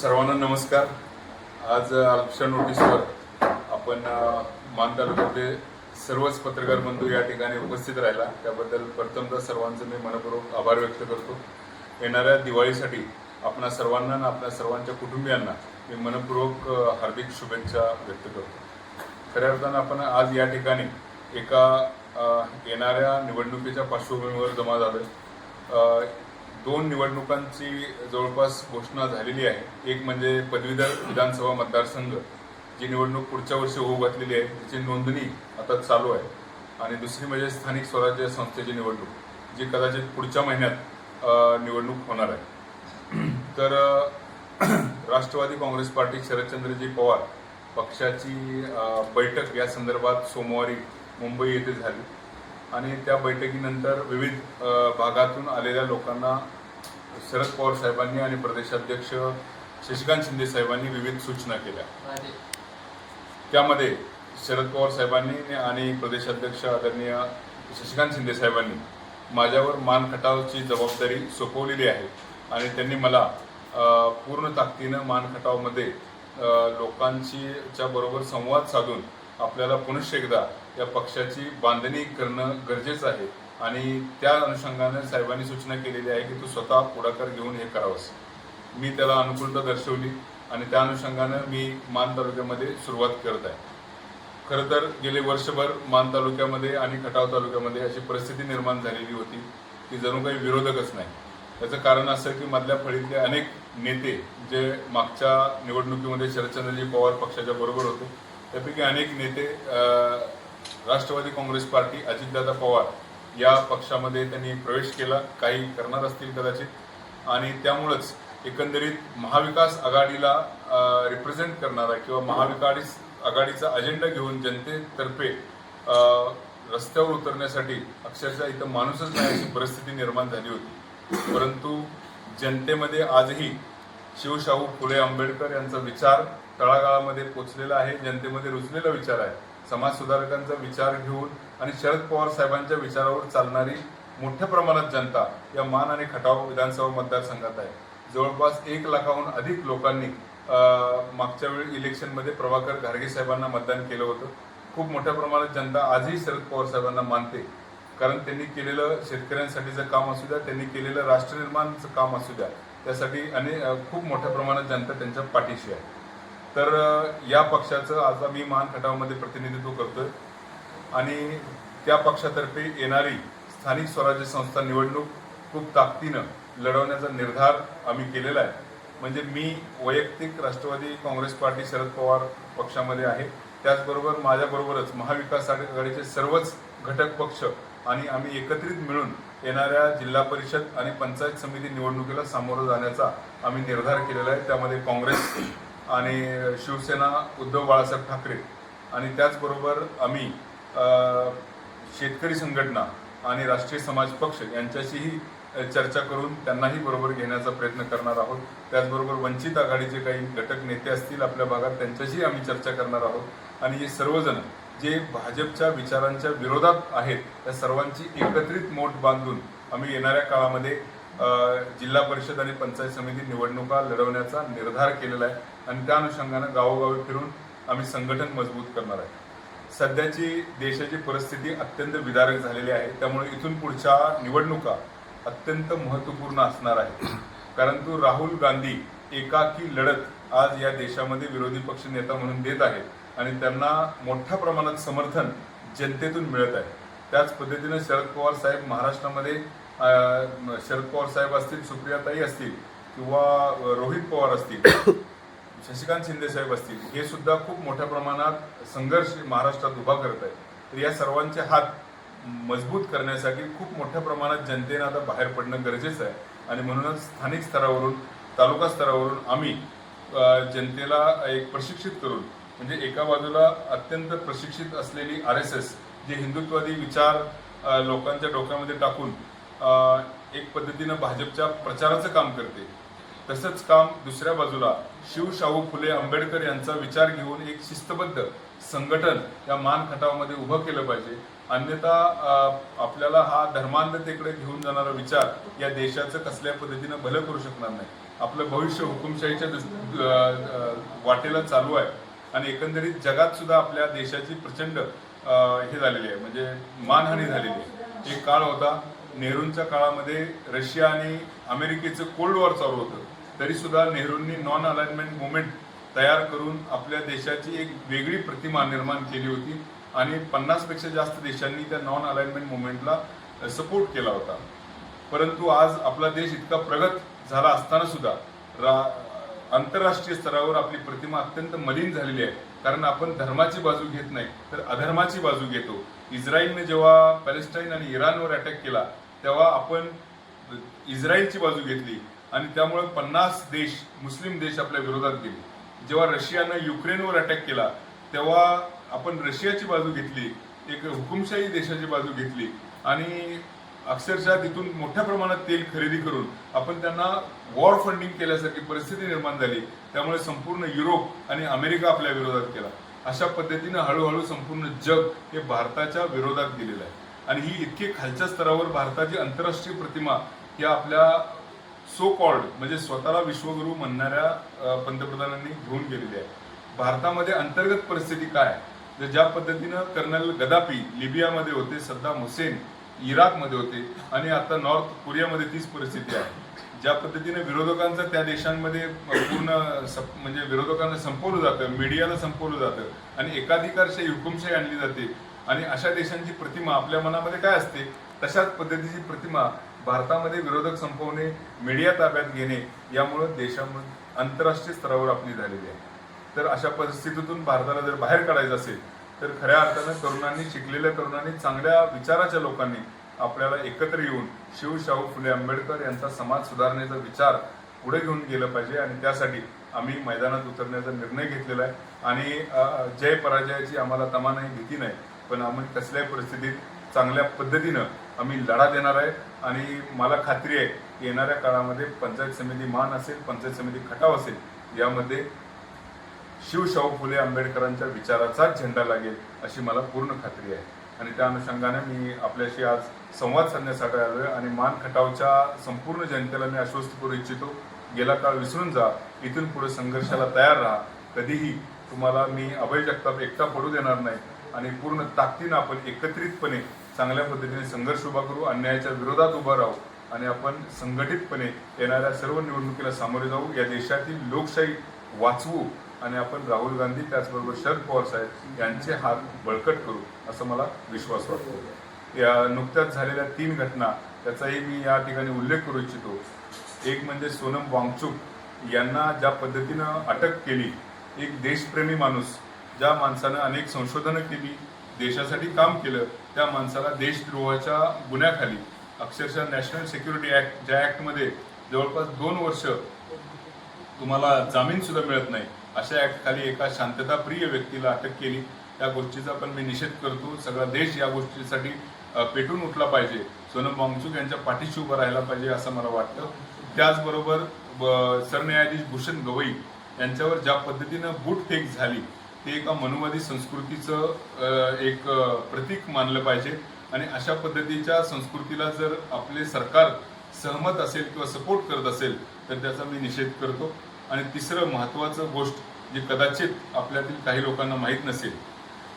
सर्वांना नमस्कार. आज अल्पशा नोटीसवर आपण मान तालुक्यातले सर्वच पत्रकार बंधू या ठिकाणी उपस्थित राहिला. त्याबद्दल प्रथमतः सर्वांचे मी मनपूर्वक आभार व्यक्त करतो. येणाऱ्या दिवाळीसाठी आपणा सर्वांना आणि आपल्या सर्वांच्या कुटुंबियांना मी मनपूर्वक हार्दिक शुभेच्छा व्यक्त करतो. खऱ्या अर्थानं आपण आज या ठिकाणी एका येणाऱ्या निवडणुकीच्या पार्श्वभूमीवर जमा झालो दोन निवडणुकांची जवळपास घोषणा झालेली आहे. एक म्हणजे पदवीधर विधानसभा मतदारसंघ जी निवडणूक पुढच्या वर्षी होऊ घातलेली आहे त्याची नोंदणी आता चालू आहे. आणि दुसरी म्हणजे स्थानिक स्वराज्य संस्थेची निवडणूक जी कदाचित पुढच्या महिन्यात निवडणूक होणार आहे. तर राष्ट्रवादी काँग्रेस पार्टी शरदचंद्रजी पवार पक्षाची बैठक या संदर्भात सोमवारी मुंबई येथे झाली. आणि त्या बैठकीनंतर विविध भागातून आलेल्या लोकांना शरद पवार साहेबांनी आणि प्रदेशाध्यक्ष शशिकांत शिंदे साहेबांनी विविध सूचना केल्या. त्यामध्ये शरद पवार साहेबांनी आणि प्रदेशाध्यक्ष आदरणीय शशिकांत शिंदे साहेबांनी माझ्यावर मान खटावची जबाबदारी सोपवलेली आहे आणि त्यांनी मला पूर्ण ताकदीनं मान खटावमध्ये लोकांची च्या बरोबर संवाद साधून आपल्याला पुनश्च एकदा या पक्षाची बांधणी करणं गरजेचं आहे. आणि त्या अनुषंगाने साहेबांनी सूचना केलेली आहे की तू स्वतः पुढाकार घेऊन हे करावंस. मी त्याला अनुकूलता दर्शवली आणि त्या अनुषंगानं मी मान तालुक्यामध्ये सुरुवात करत आहे. खरं तर गेले वर्षभर मान तालुक्यामध्ये आणि खटाव तालुक्यामध्ये अशी परिस्थिती निर्माण झालेली होती. की जणू काही विरोधकच नाही. त्याचं कारण असं की मधल्या फळीतले अनेक नेते जे मागच्या निवडणुकीमध्ये शरदचंद्रजी पवार पक्षाच्या बरोबर होते त्यापैकी अनेक नेते राष्ट्रवादी काँग्रेस पार्टी अजितदादा पवार या पक्षामध्ये त्यांनी प्रवेश केला. काही करणार असतील कदाचित. आणि त्यामुळंच एकंदरीत महाविकास आघाडीला रिप्रेझेंट करणारा किंवा महाविकास आघाडीचा अजेंडा घेऊन जनतेतर्फे रस्त्यावर उतरण्यासाठी अक्षरशः इथं माणूसच नाही अशी परिस्थिती निर्माण झाली होती. परंतु जनतेमध्ये आजही शिवशाहू फुले आंबेडकर यांचा विचार तळागाळामध्ये पोचलेला आहे जनतेमध्ये रुजलेला विचार आहे. समाज सुधारकांचा विचार घेऊन आणि शरद पवार साहेबांच्या विचारावर चालणारी मोठ्या प्रमाणात जनता या मान आणि खटाव विधानसभा मतदारसंघात आहे. जवळपास एक लाखाहून अधिक लोकांनी मागच्या वेळी इलेक्शनमध्ये प्रभाकर घारगे साहेबांना मतदान केलं होतं. खूप मोठ्या प्रमाणात जनता आजही शरद पवार साहेबांना मानते. कारण त्यांनी केलेलं शेतकऱ्यांसाठीचं काम असू द्या त्यांनी केलेलं राष्ट्रनिर्माणचं काम असू द्या त्यासाठी आणि खूप मोठ्या प्रमाणात जनता त्यांच्या पाठीशी आहे. तर या पक्षाचं आज आम्ही मान खटावमध्ये प्रतिनिधित्व करतोय. आणि त्या पक्षातर्फे येणारी स्थानिक स्वराज्य संस्था निवडणूक खूप ताकदीनं लढवण्याचा निर्धार आम्ही केलेला आहे. म्हणजे मी वैयक्तिक राष्ट्रवादी काँग्रेस पार्टी शरद पवार पक्षामध्ये आहे. त्याचबरोबर माझ्याबरोबरच महाविकास आघाडीचे सर्वच घटक पक्ष आणि आम्ही एकत्रित मिळून येणाऱ्या जिल्हा परिषद आणि पंचायत समिती निवडणुकीला सामोरं जाण्याचा आम्ही निर्धार केलेला आहे. त्यामध्ये काँग्रेस आणि शिवसेना उद्धव बाळासाहेब ठाकरे आणि त्याचबरोबर आम्ही शेतकरी संघटना आणि राष्ट्रीय समाज पक्ष यांच्याशीही चर्चा करून त्यांनाही बरोबर घेण्याचा प्रयत्न करणार आहोत. त्याचबरोबर वंचित आघाडीचे काही घटक नेते असतील आपल्या भागात त्यांच्याशी आम्ही चर्चा करणार आहोत. आणि हे सर्वजण जे भाजपच्या विचारांच्या विरोधात आहेत त्या सर्वांची एकत्रित मोठ बांधून आम्ही येणाऱ्या काळामध्ये जिल्हा परिषद आणि पंचायत समिती निवडणुका लढवण्याचा निर्धार केलेला आहे आणि त्या अनुषंगानं गावोगावी फिरून आम्ही संघटन मजबूत करणार आहे. सध्याची देशाची परिस्थिती अत्यंत विदारक झालेली आहे. त्यामुळे इथून पुढच्या निवडणुका अत्यंत महत्त्वपूर्ण असणार आहे कारण राहुल गांधी एकाकी लढत आज या देशामध्ये विरोधी पक्ष नेता म्हणून देत आहेत आणि त्यांना मोठ्या प्रमाणात समर्थन जनतेतून मिळत आहे. त्याच पद्धतीनं शरद पवार साहेब महाराष्ट्रामध्ये शरद पवार साहेब असतील सुप्रियाताई असतील किंवा रोहित पवार असतील शशिकांत शिंदे साहेब असतील हे सुद्धा खूप मोठ्या प्रमाणात संघर्ष महाराष्ट्रात उभा करत आहेत. तर या सर्वांचे हात मजबूत करण्यासाठी खूप मोठ्या प्रमाणात जनतेनं आता बाहेर पडणं गरजेचं आहे. आणि म्हणूनच स्थानिक स्तरावरून तालुका स्तरावरून आम्ही जनतेला एक प्रशिक्षित करून म्हणजे एका बाजूला अत्यंत प्रशिक्षित असलेली आर एस एस जे हिंदुत्वादी विचार लोकांच्या डोक्यामध्ये टाकून एक पद्धतीनं भाजपच्या प्रचाराचं काम करते. तसंच काम दुसऱ्या बाजूला शिवशाहू फुले आंबेडकर यांचा विचार घेऊन एक शिस्तबद्ध संघटन या मान खटावामध्ये उभं केलं पाहिजे. अन्यथा आपल्याला हा धर्मांधतेकडे घेऊन जाणारा विचार या देशाचं कसल्या पद्धतीनं भलं करू शकणार नाही. आपलं भविष्य हुकुमशाहीच्या वाटेला चालू आहे. आणि एकंदरीत जगात सुद्धा आपल्या देशाची प्रचंड हे झालेली आहे. म्हणजे मानहानी झालेली आहे. एक काळ होता नेहरूंच्या काळामध्ये रशिया आणि अमेरिकेचं कोल्ड वॉर चालू होतं. तरी सुद्धा नेहरूंनी नॉन अलाइनमेंट मुवमेंट तयार करून आपल्या देशाची एक वेगळी प्रतिमा निर्माण केली होती आणि पन्नासपेक्षा जास्त देशांनी त्या नॉन अलाइनमेंट मुवमेंटला सपोर्ट केला होता. परंतु आज आपला देश इतका प्रगत झाला असताना सुद्धा रा आंतरराष्ट्रीय स्तरावर आपली प्रतिमा अत्यंत मलिन झालेली आहे. कारण आपण धर्माची बाजू घेत नाही तर अधर्माची बाजू घेतो. इस्रायलने जेव्हा पॅलेस्टाईन आणि इराणवर अटॅक केला तेव्हा आपण इस्रायलची बाजू घेतली आणि त्यामुळे पन्नास देश मुस्लिम देश आपल्या विरोधात गेले. जेव्हा रशियानं युक्रेनवर अटॅक केला तेव्हा आपण रशियाची बाजू घेतली एक हुकुमशाही देशाची बाजू घेतली आणि अक्षरशः तिथून मोठ्या प्रमाणात तेल खरेदी करून आपण त्यांना वॉर फंडिंग केल्यासारखी परिस्थिती निर्माण झाली. त्यामुळे संपूर्ण युरोप आणि अमेरिका आपल्या विरोधात केला अशा पद्धतीनं हळूहळू संपूर्ण जग हे भारताच्या विरोधात गेलेलं आहे. आणि ही इतकी खालच्या स्तरावर भारताची आंतरराष्ट्रीय प्रतिमा ही आपल्या सो कॉल्ड म्हणजे स्वतःला विश्वगुरू म्हणणाऱ्या पंतप्रधानांनी घेऊन गेलेली आहे. भारतामध्ये अंतर्गत परिस्थिती काय? तर ज्या पद्धतीनं कर्नल गदापी लिबियामध्ये होते सद्दाम हुसेन इराकमध्ये होते आणि आता नॉर्थ कोरियामध्ये तीच परिस्थिती आहे. ज्या पद्धतीने विरोधकांचं त्या देशांमध्ये पूर्ण म्हणजे विरोधकांना संपवलं जातं मीडियाला संपवलं जातं आणि एकाधिकारशाही हुकुमशाही आणली जाते आणि अशा देशांची प्रतिमा आपल्या मनामध्ये काय असते? तशाच पद्धतीची प्रतिमा भारतामध्ये विरोधक संपवणे मीडिया ताब्यात घेणे यामुळं देशामध्ये आंतरराष्ट्रीय स्तरावर आपली झालेली आहे. तर अशा परिस्थितीतून भारताला जर बाहेर काढायचं असेल तर खऱ्या अर्थानं तरुणांनी शिकलेल्या तरुणांनी चांगल्या विचाराच्या लोकांनी आपल्याला एकत्र येऊन शिवशाहू फुले आंबेडकर यांचा समाज सुधारण्याचा विचार पुढे घेऊन गेलं पाहिजे आणि त्यासाठी आम्ही मैदानात उतरण्याचा निर्णय घेतलेला आहे. आणि जय पराजयाची आम्हाला तमा नाही भीती नाही पण आम्ही कसल्याही परिस्थितीत चांगल्या पद्धतीनं आम्ही लढा देणार आहे. आणि मला खात्री आहे येणाऱ्या काळामध्ये पंचायत समिती मान असेल पंचायत समिती खटाव असेल यामध्ये शिवशाहू फुले आंबेडकरांच्या विचाराचाच झेंडा लागेल अशी मला पूर्ण खात्री आहे. आणि त्या अनुषंगाने मी आपल्याशी आज संवाद साधण्यासाठी आलोय आणि मान खटावच्या संपूर्ण जनतेला मी आश्वस्त करू इच्छितो. गेला काळ विसरून जा. इथून पुढे संघर्षाला तयार राहा. कधीही तुम्हाला मी अभय जगताप एकटा पडू देणार नाही. आणि पूर्ण ताकदीनं आपण एकत्रितपणे चांगल्या पद्धतीने संघर्ष उभा करू अन्यायाच्या विरोधात उभा राहू आणि आपण संघटितपणे येणाऱ्या सर्व निवडणुकीला सामोरे जाऊ. या देशातील लोकशाही वाचवू. आणि आपण राहुल गांधी त्याचबरोबर शरद पवार साहेब यांचे हात बळकट करू असं मला विश्वास वाटतो. या नुकत्याच झालेल्या तीन घटना त्याचाही मी या ठिकाणी उल्लेख करू इच्छितो. एक म्हणजे सोनम वांगचूक यांना ज्या पद्धतीनं अटक केली एक देशप्रेमी माणूस ज्या माणसानं अनेक संशोधनं केली देशासाठी काम केलं त्या माणसाला देशद्रोहाच्या गुन्ह्याखाली अक्षरशः नॅशनल सिक्युरिटी ॲक्ट ज्या ॲक्टमध्ये जवळपास दोन वर्ष तुम्हाला जामीनसुद्धा मिळत नाही. अशा खाली एका शांतताप्रिय व्यक्तीला अटक केली त्या गोष्टीचा पण मी निषेध करतो. सगळा देश या गोष्टीसाठी पेटून उठला पाहिजे. सोनम वांगचूक यांच्या पाठीशी उभं राहायला पाहिजे असं मला वाटतं. त्याचबरोबर ब- सरन्यायाधीश भूषण गवई यांच्यावर ज्या पद्धतीनं बूटफेक झाली ते एका मनुवादी संस्कृतीचं एक प्रतीक मानलं पाहिजे. आणि अशा पद्धतीच्या संस्कृतीला जर आपले सरकार सहमत असेल किंवा सपोर्ट करत असेल तर त्याचा मी निषेध करतो. आणि तिसरं महत्त्वाचं गोष्ट जी कदाचित आपल्यातील काही लोकांना माहीत नसेल.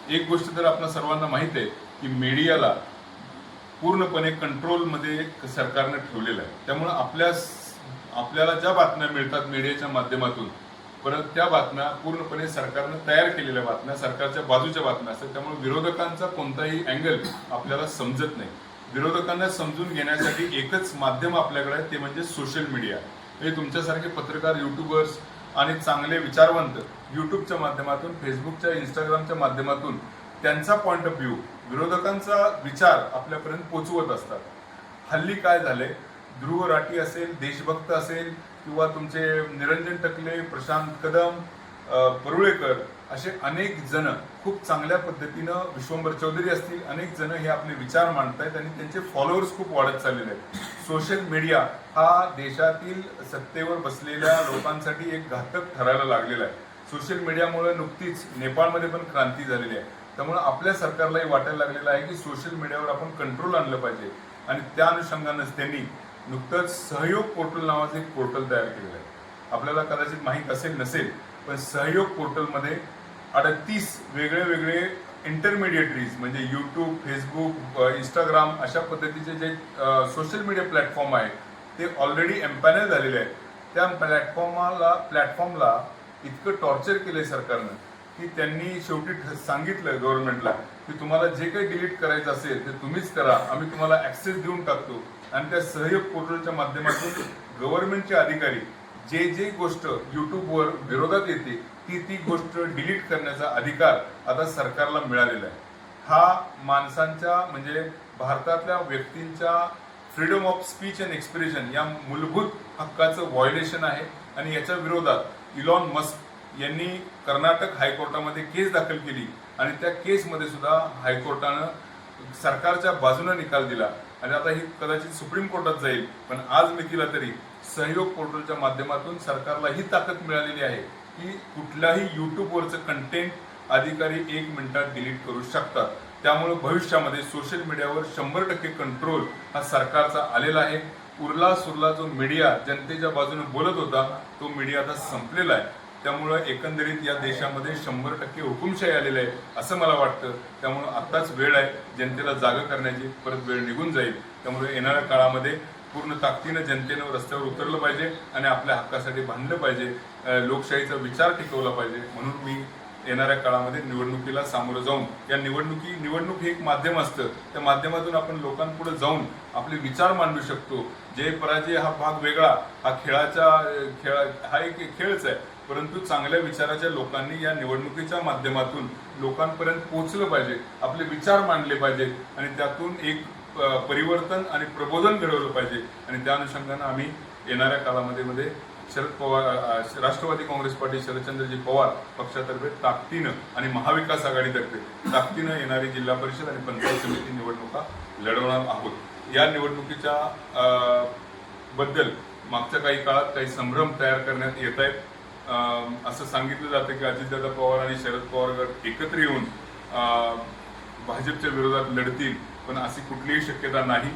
एक गोष्ट तर आपल्या सर्वांना माहीत आहे की मीडियाला पूर्णपणे कंट्रोलमध्ये सरकारनं ठेवलेलं आहे. त्यामुळं आपल्या आपल्याला ज्या बातम्या मिळतात मीडियाच्या माध्यमातून परत त्या बातम्या पूर्णपणे सरकारनं तयार केलेल्या बातम्या सरकारच्या बाजूच्या बातम्या असतात. त्यामुळे विरोधकांचा कोणताही अँगल आपल्याला समजत नाही. विरोधकांना समजून घेण्यासाठी एकच माध्यम आपल्याकडे आहे ते म्हणजे सोशल मीडिया हे तुमच्यासारखे पत्रकार युट्यूबर्स आणि चांगले विचारवंत युट्यूबच्या माध्यमातून फेसबुकच्या इंस्टाग्रामच्या माध्यमातून त्यांचा पॉईंट ऑफ व्ह्यू विरोधकांचा विचार आपल्यापर्यंत पोचवत असतात. हल्ली काय झाले ध्रुव राठी असेल देशभक्त असेल किंवा तुमचे निरंजन टकले प्रशांत कदम परुळेकर असे अनेक जण खूप चांगल्या पद्धतीनं विश्वंभर चौधरी असतील अनेक जण हे आपले विचार मांडतायत आणि त्यांचे फॉलोअर्स खूप वाढत चाललेले आहेत. सोशल मीडिया हा देशातील सत्तेवर बसलेल्या लोकांसाठी एक घातक ठरायला लागलेला आहे. सोशल मीडियामुळे नुकतीच नेपाळमध्ये पण क्रांती झालेली आहे. त्यामुळे आपल्या सरकारलाही वाटायला लागलेलं आहे की सोशल मीडियावर आपण कंट्रोल आणलं पाहिजे. आणि त्या अनुषंगानंच त्यांनी नुकतंच सहयोग पोर्टल नावाचं एक पोर्टल तयार केलेलं आहे. आपल्याला कदाचित माहीत असेल नसेल पण सहयोग पोर्टलमध्ये अडतीस वेगळे वेगळे इंटरमिडिएटरीज म्हणजे यूट्यूब फेसबुक इंस्टाग्राम अशा पद्धतीचे जे सोशल मीडिया प्लॅटफॉर्म आहेत ते ऑलरेडी एम्पॅनल झालेले आहेत. त्या प्लॅटफॉर्माला प्लॅटफॉर्मला इतकं टॉर्चर केलंय सरकारनं की त्यांनी शेवटी ठ- सांगितलं गव्हर्नमेंटला की तुम्हाला जे काही डिलीट करायचं असेल ते तुम्हीच करा. आम्ही तुम्हाला ऍक्सेस देऊन टाकतो. आणि त्या सहयोग पोर्टलच्या माध्यमातून गव्हर्नमेंटचे अधिकारी जे जे गोष्ट युट्यूबवर विरोधात येते ती ती गोष्ट डिलीट करण्याचा अधिकार आता सरकारला मिळालेला आहे. हा माणसांच्या म्हणजे भारतातल्या व्यक्तींच्या freedom of speech and expression या मूलभूत हक्काचं व्हायोलेशन आहे. आणि याच्या विरोधात इलॉन मस्क यांनी कर्नाटक हायकोर्टामध्ये केस दाखल केली. आणि त्या केसमध्ये सुद्धा हायकोर्टानं सरकारच्या बाजूने निकाल दिला. आणि आता ही कदाचित सुप्रीम कोर्टात जाईल. पण आज मितीला तरी सहयोग पोर्टलच्या माध्यमातून सरकारला ही ताकद मिळालेली आहे. की कुठल्याही युट्यूबवरचं कंटेंट अधिकारी एक मिनिटात डिलीट करू शकतात. त्यामुळे भविष्यामध्ये सोशल मीडियावर शंभर टक्के कंट्रोल हा सरकारचा आलेला आहे. उरला सुरला जो मीडिया जनतेच्या बाजूने बोलत होता तो मीडिया आता संपलेला आहे. त्यामुळं एकंदरीत या देशामध्ये शंभर टक्के हुकुमशाही आलेलं आहे असं मला वाटतं. त्यामुळं आत्ताच वेळ आहे जनतेला जागा करण्याची. परत वेळ निघून जाईल. त्यामुळे येणाऱ्या काळामध्ये पूर्ण ताकदीनं जनतेनं रस्त्यावर उतरलं पाहिजे आणि आपल्या हक्कासाठी भांडलं पाहिजे. लोकशाहीचा विचार टिकवला पाहिजे. म्हणून मी येणाऱ्या काळामध्ये निवडणुकीला सामोरं जाऊन या निवडणुकी निवडणूक हे एक माध्यम असतं. त्या माध्यमातून आपण लोकांपुढे जाऊन आपले विचार मांडू शकतो. जय पराजय हा भाग वेगळा हा खेळाचा खेळा खेळ हा एक खेळच आहे. परंतु चांगल्या विचाराच्या लोकांनी या निवडणुकीच्या माध्यमातून लोकांपर्यंत पोहोचलं पाहिजे. आपले विचार मांडले पाहिजेत आणि त्यातून एक परिवर्तन आणि प्रबोधन घडवलं पाहिजे. आणि त्या अनुषंगानं आम्ही येणाऱ्या कालामध्ये मध्ये शरद पवार राष्ट्रवादी काँग्रेस पार्टी शरदचंद्रजी पवार पक्षातर्फे ताकदीनं आणि महाविकास आघाडीतर्फे ताकदीनं येणारी जिल्हा परिषद आणि पंचायत समिती निवडणुका लढवणार आहोत. या निवडणुकीच्या बद्दल मागच्या काही काळात काही संभ्रम तयार करण्यात येत आहेत. असं सांगितलं जातं की अजितदादा पवार आणि शरद पवार गट एकत्र येऊन भाजपच्या विरोधात लढतील. पण अशी कुठलीही शक्यता नाही.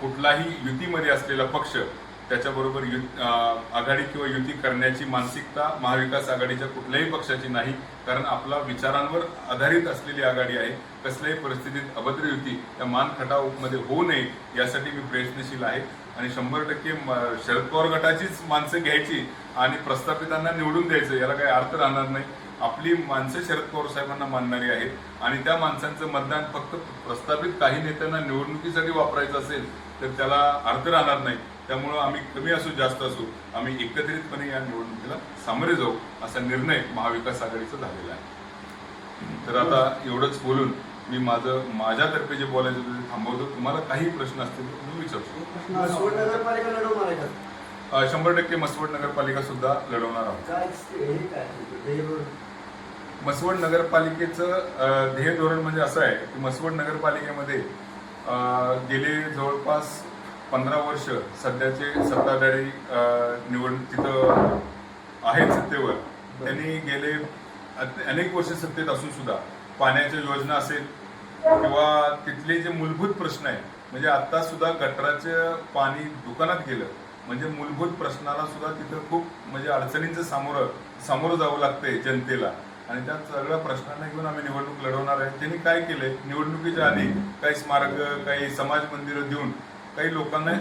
कुठलाही युतीमध्ये असलेला पक्ष त्याच्याबरोबर यु आघाडी किंवा युती करण्याची मानसिकता महाविकास आघाडीच्या कुठल्याही पक्षाची नाही. कारण आपला विचारांवर आधारित असलेली आघाडी आहे. कसल्याही परिस्थितीत अभद्र युती त्या मान खटावमध्ये होऊ नये यासाठी मी प्रयत्नशील आहे. आणि शंभर टक्के शरद पवार गटाचीच माणसं घ्यायची आणि प्रस्थापितांना निवडून द्यायचं याला काही अर्थ राहणार नाही. आपली माणसं शरद पवार साहेबांना मानणारी आहेत. आणि त्या माणसांचं मतदान फक्त प्रस्थापित काही नेत्यांना निवडणुकीसाठी वापरायचं असेल तर त्याला अर्थ राहणार नाही. त्यामुळं आम्ही कमी असू जास्त असू आम्ही एकत्रितपणे या निवडणुकीला सामोरे जाऊ असा निर्णय महाविकास आघाडीचा झालेला आहे. तर आता एवढंच बोलून मी माझं माझ्यातर्फे जे बोलायचं होतं ते थांबवतो. तुम्हाला काही प्रश्न असतील तर तुम्ही विचारू मसवड नगरपालिका लढवणार आहे का? अं, शंभर टक्के मसवड नगरपालिका सुद्धा लढवणार आहोत काय हे काय ध्येयधोरण? मसवड नगरपालिकेचं ध्येय धोरण म्हणजे असं आहे की मसवड नगरपालिकेमध्ये गेले जवळपास पंधरा वर्ष सध्याचे सत्ताधारी निवड तिथं आहेत सत्तेवर. त्यांनी गेले अनेक वर्ष सत्तेत असून सुद्धा पाण्याच्या योजना असेल किंवा तिथले जे मूलभूत प्रश्न आहेत म्हणजे आता सुद्धा गटराचं पाणी दुकानात गेलं म्हणजे मूलभूत प्रश्नाला सुद्धा तिथं खूप म्हणजे अडचणींचं सामोरं सामोरं जावं लागतंय जनतेला. आणि त्या सगळ्या प्रश्नांना घेऊन आम्ही निवडणूक लढवणार आहे. त्यांनी काय केलंय? निवडणुकीच्या आधी काही स्मारक काही समाज मंदिरं देऊन काही लोकांना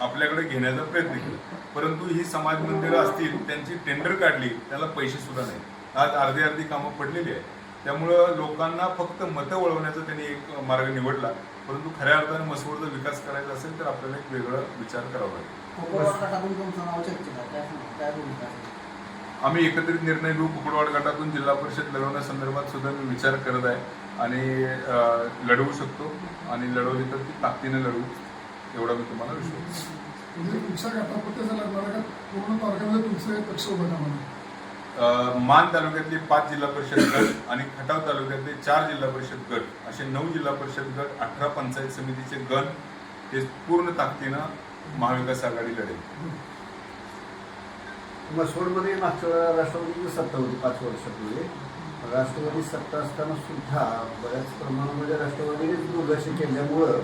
आपल्याकडे घेण्याचा प्रयत्न केला. परंतु ही समाज मंदिरं असतील त्यांची टेंडर काढली त्याला पैसे सुद्धा नाही. आज अर्धी अर्धी कामं पडलेली आहेत. त्यामुळं लोकांना फक्त मतं वळवण्याचा त्यांनी एक मार्ग निवडला. परंतु खऱ्या अर्थाने मसवडचा विकास करायचा असेल तर आपल्याला एक वेगळा विचार करावा लागेल. आम्ही एकत्रित निर्णय घेऊ कुकडवाड गटातून जिल्हा परिषद लढवण्यासंदर्भात सुद्धा मी विचार करत आहे आणि लढवू शकतो आणि लढवली तर ती ताकदीने लढवू एवढा मी तुम्हाला विश्वास म्हणजे तुमच्या का पूर्ण तुमचे पक्ष उभं मान तालुक्यातले पाच जिल्हा परिषद गट आणि खटाव तालुक्यातले चार जिल्हा परिषद गट असे नऊ जिल्हा परिषद गट अठरा पंचायत समितीचे गण हे पूर्ण ताकदीनं महाविकास आघाडी लढेल. मसवडमध्ये मागच्या वेळेला राष्ट्रवादीची सत्ता होती पाच वर्षापूर्वी राष्ट्रवादी सत्ता असताना सुद्धा बऱ्याच प्रमाणामध्ये राष्ट्रवादीनेच दुर्लक्ष केल्यामुळं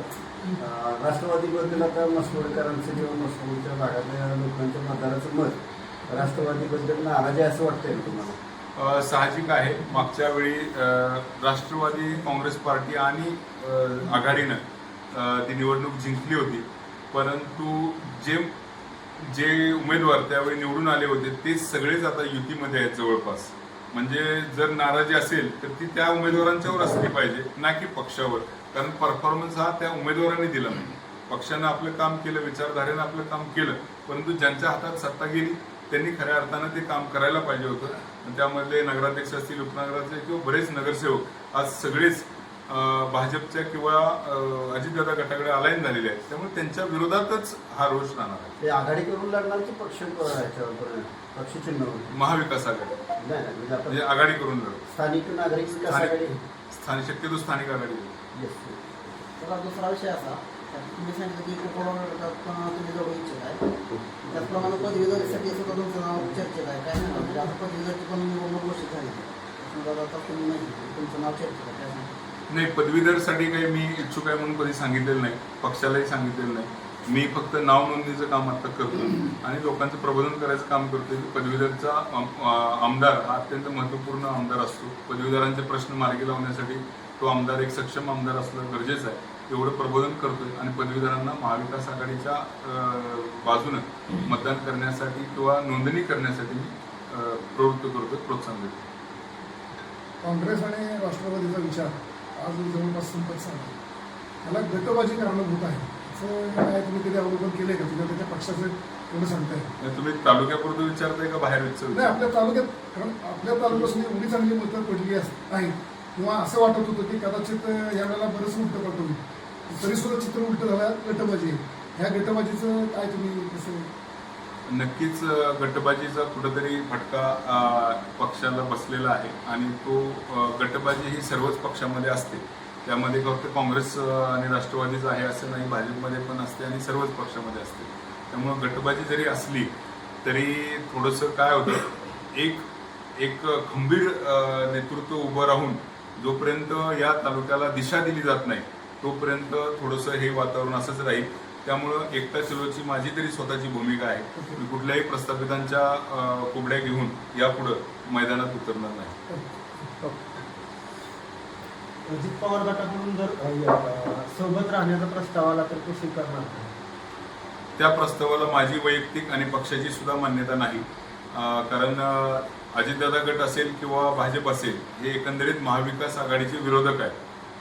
राष्ट्रवादीबद्दल आता मसवडकरांचं किंवा मसवडच्या भागातल्या लोकांच्या मतदाराचं मत राष्ट्रवादीबद्दल नाराज आहे असं वाटतंय तुम्हाला? साहजिक आहे. मागच्या वेळी राष्ट्रवादी काँग्रेस पार्टी आणि आघाडीनं ती निवडणूक जिंकली होती. परंतु जे जे उमेदवार त्यावेळी निवडून आले होते ते सगळेच आता युतीमध्ये आहेत जवळपास. म्हणजे जर नाराजी असेल तर ती त्या उमेदवारांच्यावर असली पाहिजे ना की पक्षावर. कारण परफॉर्मन्स हा त्या उमेदवारांनी दिला नाही. पक्षानं आपलं काम केलं विचारधारेनं आपलं काम केलं परंतु ज्यांच्या हातात सत्ता गेली त्यांनी खऱ्या अर्थानं ते काम करायला पाहिजे होतं. त्यामध्ये त्यामधले नगराध्यक्ष असतील उपनगराध्यक्ष किंवा बरेच नगरसेवक आज सगळेच भाजपच्या किंवा अजितदादा गटाकडे अलाईन झालेले आहेत. त्यामुळे त्यांच्या विरोधातच हा रोष राहणार आहे. ते आघाडी करून लढणार की पक्ष ह्याच्यावर पक्ष चिन्हवर? महाविकास आघाडी. नाही नाही म्हणजे म्हणजे आघाडी करून लढू. स्थानिक नागरिक स्थानिक शक्यतो स्थानिक आघाडी. Yes. तर दुसरा विषय असा तुम्ही सांगितलं की गटात तुम्ही जवळ इच्छित आहे. त्याचप्रमाणे पदवीधरीसाठी सुद्धा तुमचं नाव चर्चेत आहे. काय नाही म्हणजे आता पदवीधरची पण निवडणूक घोषित झाली. समजा आता तुम्ही नाही तुमचं नाव चर्चेत आहे. काय नाही पदवीधरसाठी काही मी इच्छुक आहे म्हणून कधी सांगितलेलं नाही. पक्षालाही सांगितलेलं नाही. मी फक्त नाव नोंदणीचं काम आता करतो आणि लोकांचं प्रबोधन करायचं काम करतो. की पदवीधरचा आमदार हा अत्यंत महत्त्वपूर्ण आमदार असतो. पदवीधरांचे प्रश्न मार्गी लावण्यासाठी तो आमदार एक सक्षम आमदार असणं गरजेचं आहे. एवढं प्रबोधन करतोय आणि पदवीधरांना महाविकास आघाडीच्या अं, बाजूनं मतदान करण्यासाठी किंवा नोंदणी करण्यासाठी मी प्रवृत्त करतोय प्रोत्साहन देतो काँग्रेस आणि राष्ट्रवादीचा विचार. आज जवळपास संपत चालला त्याला गटबाजी कारणीभूत आहे. असं काय तुम्ही कधी अवलोकन केलंय का? तुझ्या त्याच्या पक्षाचं एवढं सांगताय. नाही, तुम्ही तालुक्यापुरतं विचारताय का बाहेर नाही विचारताय आपल्या तालुक्यात कारण आपल्या तालुक्यापासून एवढी चांगली मतं पडली अस- आहेत किंवा असं वाटत होतं की कदाचित यावेळेला बरंच उलटं पडत तरी सुद्धा चित्र उलटं झालं गटबाजी. आहे. ह्या गटबाजीचं काय तुम्ही कसं नक्कीच गटबाजीचा कुठंतरी फटका पक्षाला बसलेला आहे आणि तो गटबाजी ही सर्वच पक्षामध्ये असते. त्यामध्ये फक्त काँग्रेस आणि राष्ट्रवादीच आहे असं नाही भाजपमध्ये पण असते आणि सर्वच पक्षामध्ये असते. त्यामुळं गटबाजी जरी असली तरी थोडंसं काय होतं एक एक खंबीर नेतृत्व उभं राहून जोपर्यंत या तालुक्याला दिशा दिली जात नाही तोपर्यंत थोडंसं हे वातावरण असंच राहील. त्यामुळं एकता चलोची माझी तरी स्वतःची भूमिका आहे. मी कुठल्याही प्रस्थापितांच्या कोंबड्या घेऊन यापुढं मैदानात उतरणार नाही. अजित पवार गटाकडून जर सोबत राहण्याचा प्रस्ताव आला तर तो स्वीकारणार? त्या प्रस्तावाला माझी वैयक्तिक आणि पक्षाची सुद्धा मान्यता नाही. कारण अजितदादा गट असेल किंवा भाजप असेल हे एकंदरीत महाविकास आघाडीचे विरोधक आहेत.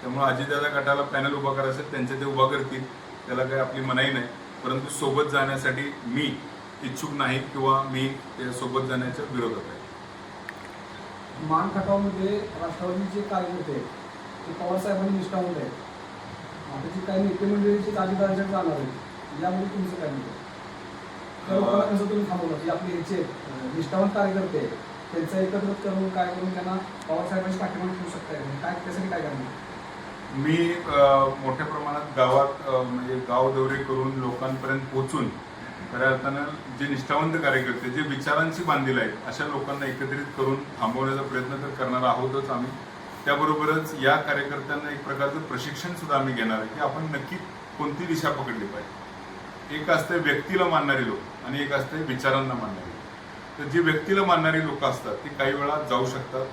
त्यामुळे अजितदादा गटाला पॅनल उभा करायचं त्यांचे ते उभा करतील. त्याला काही आपली मनाई नाही. परंतु सोबत जाण्यासाठी मी इच्छुक नाही किंवा मी सोबत जाण्याच्या विरोधक आहे. मान खटावमध्ये राष्ट्रवादीचे कार्यकर्ते ते पवारसाहेबांनी निष्ठावंत आहेत. आता जी काही नेते मंडळीची अजितदारांच्या जाणार आहेत. यामध्ये तुमचं काय? त्या लोकांना कसं तुम्ही थांबवलं? की आपले ह्याचे निष्ठावंत कार्यकर्ते त्यांचं एकत्रित करून काय करून त्यांना पवारसाहेबांची पाठिंबा ठेवू शकताय म्हणजे काय त्यासाठी काय करणार? मी मोठ्या प्रमाणात गावात म्हणजे गाव दौरे करून लोकांपर्यंत पोहोचून खऱ्या अर्थानं जे निष्ठावंत कार्यकर्ते जे विचारांशी बांधील आहेत अशा लोकांना एकत्रित करून थांबवण्याचा प्रयत्न तर करणार आहोतच आम्ही. त्याबरोबरच या कार्यकर्त्यांना एक प्रकारचं प्रशिक्षण सुद्धा आम्ही घेणार आहे की आपण नक्की कोणती दिशा पकडली पाहिजे. एक असते व्यक्तीला मानणारी लोक आणि एक असते विचारांना मानणारी लोक. तर जी व्यक्तीला मानणारी लोक असतात ती काही वेळा जाऊ शकतात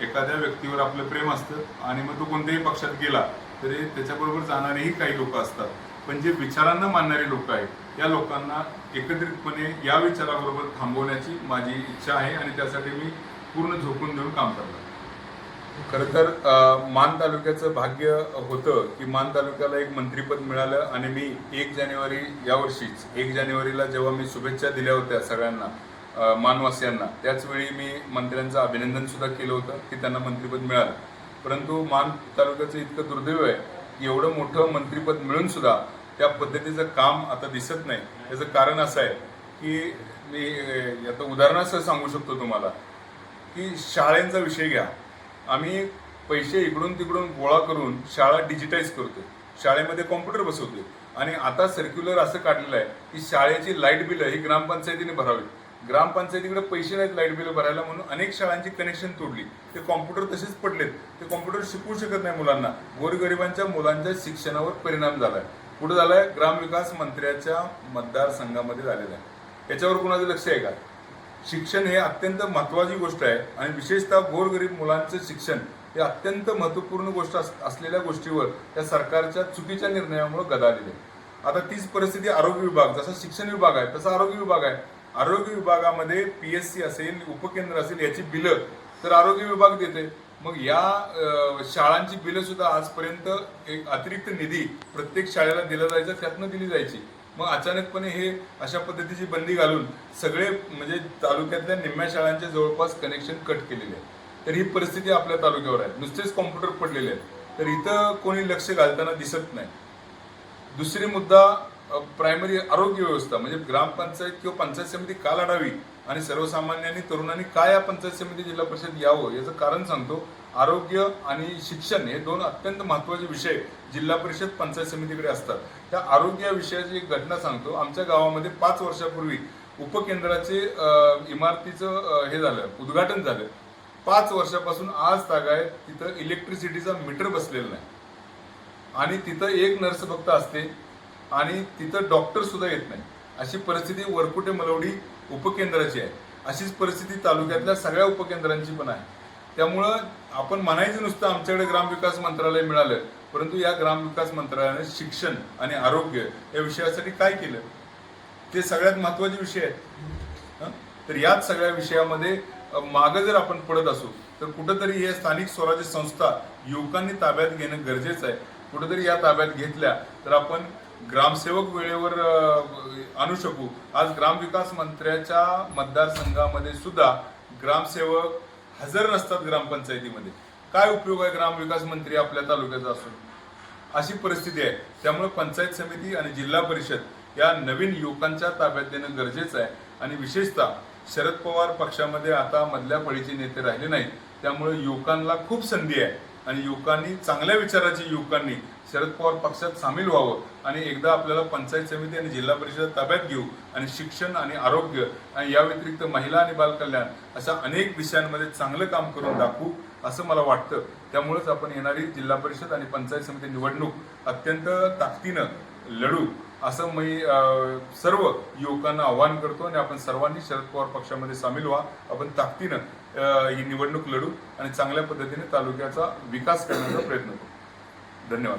एखाद्या व्यक्तीवर आपलं प्रेम असतं आणि मग तो कोणत्याही पक्षात गेला तरी त्याच्याबरोबर जाणारेही काही लोक असतात. पण जे विचारांना मानणारी लोक आहेत या लोकांना एकत्रितपणे या विचाराबरोबर थांबवण्याची माझी इच्छा आहे आणि त्यासाठी मी पूर्ण झोकून देऊन काम करणार. खरं तर मान तालुक्याचं भाग्य होतं की मान तालुक्याला एक मंत्रीपद मिळालं आणि मी एक जानेवारी यावर्षीच एक जानेवारीला जेव्हा मी शुभेच्छा दिल्या होत्या सगळ्यांना मानवासियांना त्याचवेळी मी मंत्र्यांचं अभिनंदन सुद्धा केलं होतं की त्यांना मंत्रिपद मिळालं. परंतु मान तालुक्याचं इतकं दुर्दैव आहे की एवढं मोठं मंत्रिपद मिळून सुद्धा त्या पद्धतीचं काम आता दिसत नाही. त्याचं कारण असं आहे की मी आता उदाहरणासह सांगू शकतो तुम्हाला की शाळेंचा विषय घ्या. आम्ही पैसे इकडून तिकडून गोळा करून शाळा डिजिटाईज करतोय. शाळेमध्ये कॉम्प्युटर बसवतोय. आणि आता सर्क्युलर असं काढलेलं आहे की शाळेची लाइट बिलं ही ग्रामपंचायतीने भरावी ग्रामपंचायतीकडे पैसे नाहीत लाइट बिल भरायला म्हणून अनेक शाळांची कनेक्शन तोडली ते कॉम्प्युटर तसेच पडलेत. ते कॉम्प्युटर शिकवू शकत नाही मुलांना. गोरगरिबांच्या मुलांच्या शिक्षणावर परिणाम झालाय. पुढे झालाय ग्रामविकास मंत्र्याच्या मतदारसंघामध्ये झालेला आहे. याच्यावर कुणाचं लक्ष आहे का? शिक्षण हे अत्यंत महत्वाची गोष्ट आहे आणि विशेषतः गोरगरीब मुलांचं शिक्षण हे अत्यंत महत्त्वपूर्ण गोष्ट अस- असलेल्या गोष्टीवर त्या सरकारच्या चुकीच्या निर्णयामुळे गदालेले आता तीच परिस्थिती आरोग्य विभाग जसा शिक्षण विभाग आहे तसा आरोग्य विभाग आहे. आरोग्य विभागामध्ये पी एस सी असेल उपकेंद्र असेल याची बिलं तर आरोग्य विभाग देते. मग या शाळांची बिलं सुद्धा आजपर्यंत एक अतिरिक्त निधी प्रत्येक शाळेला दिला जायचा त्यातनं दिली जायची. मग अचानकपणे हे अशा पद्धतीची बंदी घालून सगळे म्हणजे तालुक्यातल्या निम्म्या शाळांच्या जवळपास कनेक्शन कट केलेले आहे तर ही परिस्थिती आपल्या तालुक्यावर आहे. नुसतेच कॉम्प्युटर पडलेले आहेत. तर इथं कोणी लक्ष घालताना दिसत नाही. दुसरी मुद्दा प्रायमरी आरोग्य व्यवस्था म्हणजे ग्रामपंचायत किंवा पंचायत समिती का लढावी आणि सर्वसामान्यांनी तरुणांनी का या पंचायत समिती जिल्हा परिषद यावं याचं कारण सांगतो. आरोग्य आणि शिक्षण हे दोन अत्यंत महत्त्वाचे विषय जिल्हा परिषद पंचायत समितीकडे असतात. त्या आरोग्य विषयाची एक घटना सांगतो. आमच्या गावामध्ये पाच वर्षापूर्वी उपकेंद्राचे इमारतीचं हे झालं उद्घाटन झालं. पाच वर्षापासून आज तागाय तिथं इलेक्ट्रिसिटीचा मीटर बसलेला नाही. आणि तिथं एक नर्स फक्त असते. आणि तिथं डॉक्टर सुद्धा येत नाही. अशी परिस्थिती वरकुटे मलवडी उपकेंद्राची आहे. अशीच परिस्थिती तालुक्यातल्या सगळ्या उपकेंद्रांची पण आहे. त्यामुळं आपण म्हणायचं नुसतं आमच्याकडे ग्रामविकास मंत्रालय मिळालं परंतु या ग्रामविकास मंत्रालयाने शिक्षण आणि आरोग्य या विषयासाठी काय केलं? ते सगळ्यात महत्त्वाचे विषय आहेत. हं? तर याच सगळ्या विषयामध्ये मागं जर आपण पडत असू तर कुठंतरी हे स्थानिक स्वराज्य संस्था युवकांनी ताब्यात घेणं गरजेचं आहे. कुठंतरी या ताब्यात घेतल्या तर आपण ग्रामसेवक वेळेवर आणू शकू. आज ग्रामविकास मंत्र्याच्या मतदारसंघामध्ये सुद्धा ग्रामसेवक हजर नसतात ग्रामपंचायतीमध्ये. काय उपयोग आहे ग्रामविकास मंत्री आपल्या तालुक्याचा असून? अशी परिस्थिती आहे. त्यामुळे पंचायत समिती आणि जिल्हा परिषद या नवीन युवकांच्या ताब्यात देणं गरजेचं आहे. आणि विशेषतः शरद पवार पक्षामध्ये आता मधल्या फळीचे नेते राहिले नाहीत. त्यामुळे युवकांना खूप संधी आहे. आणि युवकांनी चांगल्या विचाराची युवकांनी शरद पवार पक्षात सामील व्हावं आणि एकदा आपल्याला पंचायत समिती आणि जिल्हा परिषद ताब्यात घेऊ आणि शिक्षण आणि आरोग्य आणि या व्यतिरिक्त महिला आणि बालकल्याण अशा अनेक विषयांमध्ये चांगलं काम करून दाखवू असं मला वाटतं. त्यामुळेच आपण येणारी जिल्हा परिषद आणि पंचायत समिती निवडणूक अत्यंत ताकदीनं लढू असं मी सर्व युवकांना आवाहन करतो आणि आपण सर्वांनी शरद पवार पक्षामध्ये सामील व्हा. आपण ताकदीनं ही निवडणूक लढू आणि चांगल्या पद्धतीने तालुक्याचा विकास करण्याचा प्रयत्न करू. धन्यवाद.